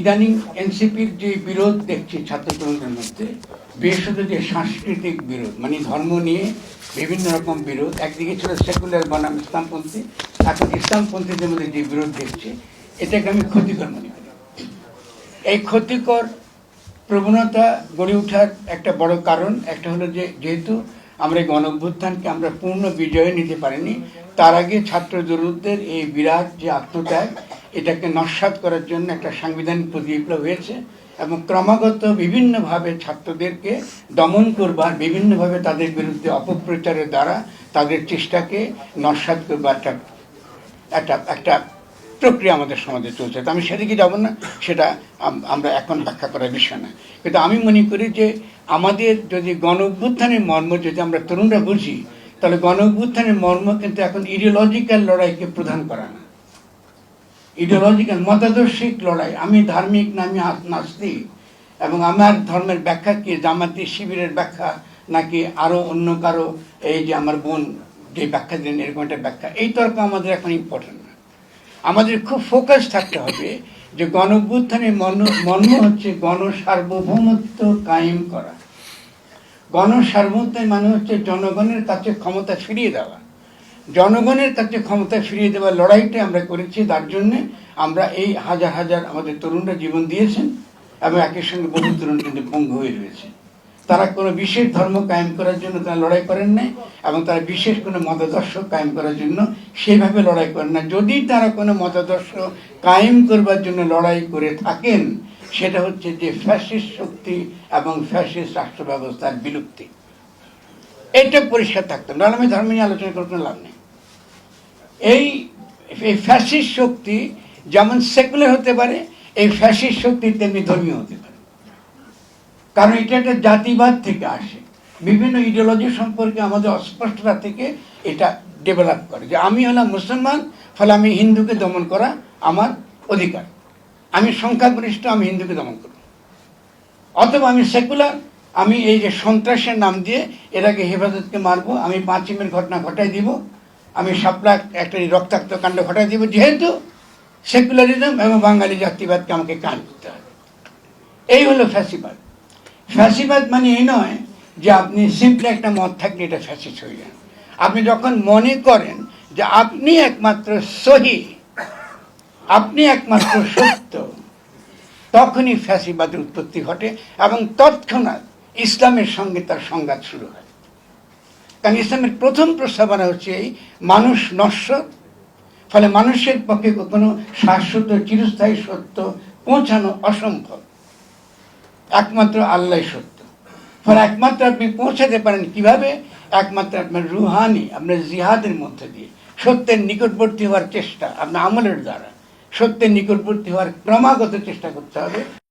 ইদানিং এনসিপির যে বিরোধ দেখছি ছাত্র তরুণদের মধ্যে বিশেষত যে সাংস্কৃতিক বিরোধ মানে ধর্ম নিয়ে বিভিন্ন রকম বিরোধ, একদিকে ছিল সেকুলার বনাম ইসলামপন্থী এখন ইসলামপন্থীদের মধ্যে যে বিরোধ দেখছি, এটাকে আমি ক্ষতিকর মনে করি। এই ক্ষতিকর প্রবণতা গড়ে ওঠার একটা বড় কারণ একটা হলো যে, যেহেতু আমরা এই গণ অভ্যুত্থানকে আমরা পূর্ণ বিজয়ে নিতে পারিনি, তার আগে ছাত্র জরুরদের এই বিরাট যে আত্মত্যাগ এটাকে নস্বাত করার জন্য একটা সাংবিধানিক প্রতিবিপ্লব হয়েছে এবং ক্রমাগত বিভিন্নভাবে ছাত্রদেরকে দমন করবার, বিভিন্নভাবে তাদের বিরুদ্ধে অপপ্রচারের দ্বারা তাদের চেষ্টাকে নস্বাত করবার একটা একটা একটা প্রক্রিয়া আমাদের সমাজে চলছে। তো আমি সেদিকে যাব না, সেটা আমরা এখন ব্যাখ্যা করার বিষয় না। কিন্তু আমি মনে করি যে আমাদের যদি গণ অভ্যুত্থানের মর্ম যদি আমরা তরুণরা বুঝি, তাহলে গণ অভ্যুত্থানের মর্ম কিন্তু এখন ইডিওলজিক্যাল লড়াইকে প্রধান করা না। ইডিওলজিক্যাল মতাদর্শিক লড়াই। আমি ধার্মিক না, আমি আস- নাস্তিক। এবং আমার ধর্মের ব্যাখ্যা কি? জামাতি শিবিরের ব্যাখ্যা নাকি আরও অন্য কারও? এই যে আমার বোন যে ব্যাখ্যা দিলেন, এরকম একটা ব্যাখ্যা। এই তর্ক আমাদের এখন ইম্পর্টেন্ট না। আমাদের খুব ফোকাস থাকতে হবে যে গণ মন, মর্ম হচ্ছে গণসার্বভৌমত্ব কায়েম করা। গণ সার্বভৌমত্বের মানে হচ্ছে জনগণের কাছে ক্ষমতা ফিরিয়ে দেওয়া। জনগণের কাছে ক্ষমতা ফিরিয়ে দেওয়ার লড়াইটা আমরা করেছি, তার জন্যে আমরা এই হাজার হাজার আমাদের তরুণরা জীবন দিয়েছেন এবং একই সঙ্গে বহু তরুণ কিন্তু ভঙ্গ হয়ে রয়েছে। তারা কোনো বিশেষ ধর্ম কায়েম করার জন্য তারা লড়াই করেন নাই এবং তারা বিশেষ কোনো মতাদর্শ কায়েম করার জন্য সেইভাবে লড়াই করেন না যদি তারা কোনো মতাদর্শ কায়েম করবার জন্য লড়াই করে থাকেন, সেটা হচ্ছে যে ফ্যাসিস্ট শক্তি এবং ফ্যাসিস্ট রাষ্ট্র ব্যবস্থার বিলুপ্তি। এটা পরিষ্কার থাকতাম নাহলে আমি ধর্ম নিয়ে আলোচনা করতে লাভ নেই এই এই ফ্যাসিস্ট শক্তি যেমন সেকুলার হতে পারে, এই ফ্যাসিস্ট শক্তি তেমনি ধর্মীয় হতে পারে। কারণ এটা একটা জাতিবাদ থেকে আসে। বিভিন্ন ইডিওলজি সম্পর্কে আমাদের অস্পষ্টতা থেকে এটা ডেভেলপ করে যে আমি হলাম মুসলমান, ফলে আমি হিন্দুকে দমন করা আমার অধিকার। আমি সংখ্যাগরিষ্ঠ, আমি হিন্দুকে দমন করব। অথবা আমি সেকুলার আমি এই যে সন্ত্রাসের নাম দিয়ে এটাকে হেফাজতকে মারবো, আমি পাঁচিমের ঘটনা ঘটাই দিব আমি সাপলা একটা রক্তাক্ত কাণ্ড ঘটাই দিব, যেহেতু সেকুলারিজম এবং বাঙালি জাতিবাদকে আমাকে কান করতে হবে। এই হলো ফ্যাসিবাদ। ফ্যাসিবাদ মানে এই নয় যে আপনি সিম্পলি একটা মত থাকলে এটা ফ্যাসিস্ট হয়ে যান আপনি যখন মনে করেন যে আপনি একমাত্র সহি, আপনি একমাত্র সত্য, তখনই ফ্যাসিবাদের উৎপত্তি ঘটে এবং তৎক্ষণাৎ ইসলামের সঙ্গে তার সংঘাত শুরু হয়। কারণ ইসলামের প্রথম প্রস্তাবনা হচ্ছে এই, মানুষ নশ্বর, ফলে মানুষের পক্ষে কোনো শাশ্বত, চিরস্থায়ী সত্য পৌঁছানো অসম্ভব। একমাত্র আল্লাহ সত্য। ফলে একমাত্র আপনি পৌঁছাতে পারেন কীভাবে? একমাত্র আপনার রুহানি, আপনার জিহাদের মধ্যে দিয়ে। সত্যের নিকটবর্তী হওয়ার চেষ্টা, আপনার আমলের দ্বারা। সত্যের নিকটবর্তী হওয়ার ক্রমাগত চেষ্টা করতে হবে।